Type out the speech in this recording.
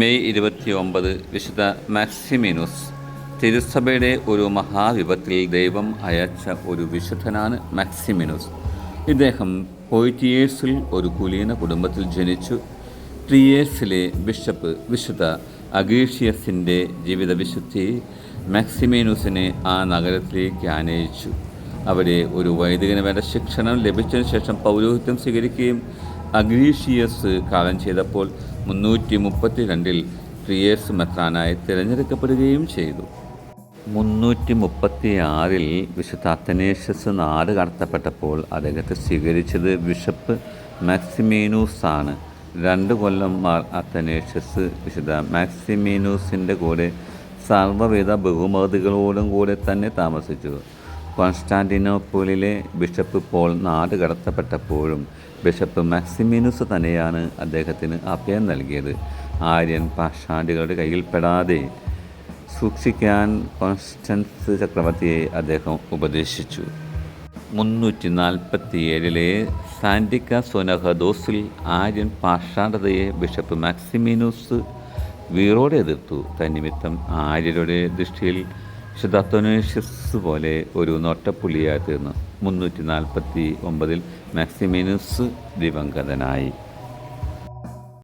May ഇരുപത്തി ഒമ്പത് വിശുദ്ധ മാക്സിമിനുസ് തിരുസഭയുടെ ഒരു മഹാവിപത്തിൽ ദൈവം അയച്ച ഒരു വിശുദ്ധനാണ് മാക്സിമിനുസ്. ഇദ്ദേഹം പോയിറ്റിയേഴ്സിൽ ഒരു കുലീന കുടുംബത്തിൽ ജനിച്ചു. ട്രിയേഴ്സിലെ ബിഷപ്പ് വിശുദ്ധ അഗീഷ്യസിന്റെ ജീവിത വിശുദ്ധി മാക്സിമീനുസിനെ ആ നഗരത്തിലേക്ക് ആനയിച്ചു. അവിടെ ഒരു വൈദികന് വേണ്ട ശിക്ഷണം ലഭിച്ചതിന് ശേഷം പൗരോഹിത്യം സ്വീകരിക്കുകയും അഗ്രീഷിയസ് കാലം ചെയ്തപ്പോൾ മുന്നൂറ്റി മുപ്പത്തി രണ്ടിൽ ട്രിയേഴ്സ് മെത്രാനായി തിരഞ്ഞെടുക്കപ്പെടുകയും ചെയ്തു. മുന്നൂറ്റി മുപ്പത്തി ആറിൽ വിശുദ്ധ അത്തനേഷ്യസ് നാട് കടത്തപ്പെട്ടപ്പോൾ അദ്ദേഹത്തെ സ്വീകരിച്ചത് ബിഷപ്പ് മാക്സിമീനൂസ് ആണ് രണ്ട് കൊല്ലം അത്തനേഷ്യസ് വിശുദ്ധ മാക്സിമീനൂസിന്റെ കൂടെ സർവവിധ ബഹുമതികളോടും കൂടെ തന്നെ താമസിച്ചു. കോൺസ്റ്റാന്റിനോപ്പോളിലെ ബിഷപ്പ് പോൾ നാട് കടത്തപ്പെട്ടപ്പോഴും ബിഷപ്പ് മാക്സിമിനുസ് തന്നെയാണ് അദ്ദേഹത്തിന് അഭയം നൽകിയത്. ആര്യൻ പാഷാണ്ടികളുടെ കയ്യിൽപ്പെടാതെ സൂക്ഷിക്കാൻ കോൺസ്റ്റൻസ് ചക്രവർത്തിയെ അദ്ദേഹം ഉപദേശിച്ചു. മുന്നൂറ്റി നാൽപ്പത്തി ഏഴിലെ സാൻഡിക്ക സോനഹദോസിൽ ആര്യൻ പാഷാണ്ഡതയെ ബിഷപ്പ് മാക്സിമിനൂസ് വീറോടെ എതിർത്തു. തന്നിമിത്തം ആര്യരുടെ ദൃഷ്ടിയിൽ ശുദ്ധത്തോനേഷ്യസ് പോലെ ഒരു നോട്ടപ്പുള്ളിയായി തീർന്നു. മുന്നൂറ്റി നാൽപ്പത്തി ഒമ്പതിൽ മാക്സിമിനുസ് ദിവംഗതനായി.